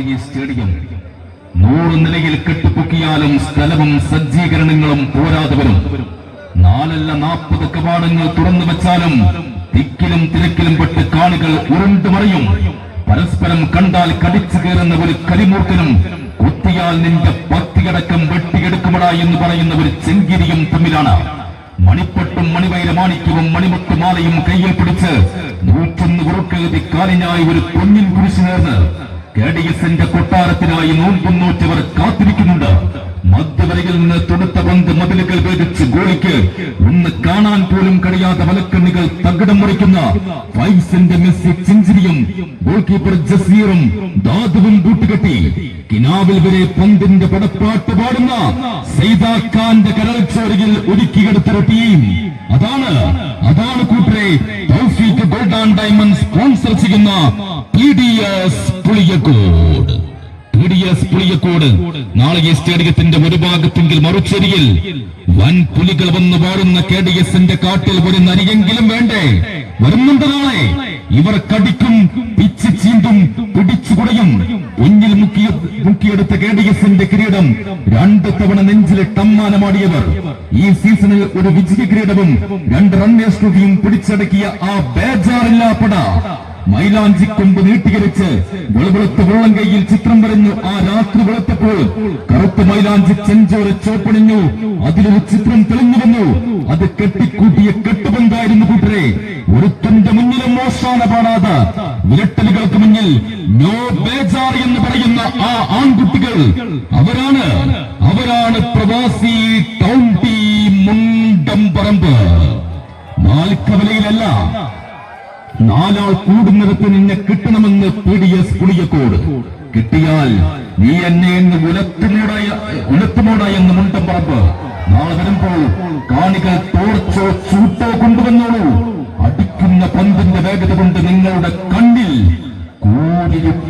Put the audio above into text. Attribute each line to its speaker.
Speaker 1: നാളെ സ്റ്റേഡിയം നൂറ് നിലയിൽ കെട്ടിപ്പൊക്കിയാലും സ്ഥലവും സജ്ജീകരണങ്ങളും പോരാതെ വരും നാലല്ല നാൽപ്പത് കവാടങ്ങൾ തുറന്നു വെച്ചാലും തിക്കിലും തിരക്കിലും പെട്ട് കാണികൾ ഉരുണ്ടു മറിയും. പരസ്പരം കണ്ടാൽ കടിച്ചു കയറുന്ന ഒരു കരിമൂർക്കനും കുത്തിയാൽ നിന്റെ പത്തിയടക്കം വെട്ടിയെടുക്കുമടാ എന്ന് പറയുന്ന ഒരു ചെങ്കിരിയും തമ്മിലാണ്. മണിപ്പട്ടും മണിവൈര മാണിക്യവും മണിമുട്ടുമാലയും കയ്യിൽ പിടിച്ച് നൂറ്റൊന്ന് ഉറുക്കെഴുതി കാലിനായി ഒരു കുഞ്ഞിൻ കുരിശു നേർന്ന് കെ ഡി എസിന്റെ കൊട്ടാരത്തിനായി നോമ്പും നോറ്റവർ കാത്തിരിക്കുന്നുണ്ട്. മധ്യവരയിൽ നിന്ന് തൊടുത്ത പന്ത് മതിലുകൾ വേദിച്ച് ഗോളിക്ക്. ഒന്ന് കാണാൻ പോലും കഴിയാത്ത വലക്കണ്ണികൾ തകിടം മുറിക്കുന്ന വൈസിന്റെ മെസ്സി ചിഞ്ചിരിയും ഗോൾ കീപ്പർ ജസീറും ദാദുവും കൂട്ടുകെട്ടി കിനാവിൽ വരെ പന്തിന്റെ പടപ്പാട്ട് പാടുന്ന സൈദാഖാന്റെ കരൾച്ചോരയിൽ ഒരുക്കിയെടുത്തൊരു ടീം. അതാണ് അതാണ് കൂട്ടരെ തൗഫീഖ് ഗോൾഡ് ഡയമണ്ട് സ്പോൺസർ ചെയ്യുന്ന P D S Puliyakode. P D S Puliyakode നാളെ ഈ സ്റ്റേഡിയത്തിന്റെ ഒരു ഭാഗത്തെങ്കിൽ മറുചെരിയിൽ വൻ പുലികൾ വന്ന് പാടുന്ന കെ ഡി എസിന്റെ കാട്ടിൽ ഒരു നരിയെങ്കിലും വേണ്ടേ? വരുന്നുണ്ട് നാളെ. ഇവർ കടിക്കും പിച്ച് ചീന്തും പിടിച്ചു മുക്കിയെടുത്ത കെ ഡി എസിന്റെ കിരീടം രണ്ട് തവണ നെഞ്ചിലെ തമ്മാനമാടിയവർ. ഈ സീസണിൽ ഒരു വിജയ കിരീടവും രണ്ട് റണ്ണേഴ്സ് ട്രോഫിയും പിടിച്ചടക്കിയ ആ ബേജാറില്ലാ പട മൈലാഞ്ചി കൊമ്പ് നീട്ടികരിച്ച് വെളുവെളുത്ത വെള്ളം കൈയിൽ ചിത്രം വരഞ്ഞു ആ രാത്രി വെളുത്തപ്പോൾ കറുത്ത മൈലാഞ്ചി ചെഞ്ചോരെ ചോപ്പണിഞ്ഞു. അതിലൊരു ചിത്രം തെളിഞ്ഞു വന്നു. അത് കെട്ടിക്കൂട്ടിയ കെട്ടുപന്തായിരുന്നു കൂട്ടരെ. ഒരുത്തന്റെ മുന്നിലും മോശാന പാടാതെ വിരട്ടലുകൾക്ക് മുന്നിൽ നോ ബേജാർ എന്ന് പറയുന്ന ആ ആൺകുട്ടികൾ. അവരാണ് അവരാണ് പ്രവാസി ടൗൺ ടീം മുണ്ടം പറമ്പ് നാൽക്കവലയിലല്ല നാലാൾ കൂടുന്നിടത്ത് നിന്നെ കിട്ടണമെന്ന് പി ഡി എസ് പുളിയക്കോട്. കിട്ടിയാൽ നീ എന്നെ എന്ന് ഉലത്തുമോടായ ഉലത്തുമോട എന്ന് മുണ്ടം പറമ്പ് നാളെ വരുമ്പോൾ കാണികൾ ടോർച്ചോ ചൂട്ടോ കൊണ്ടുവന്നോളൂ. പന്തിന്റെ നിങ്ങളുടെ കണ്ണിൽ പടർന്നേക്കാം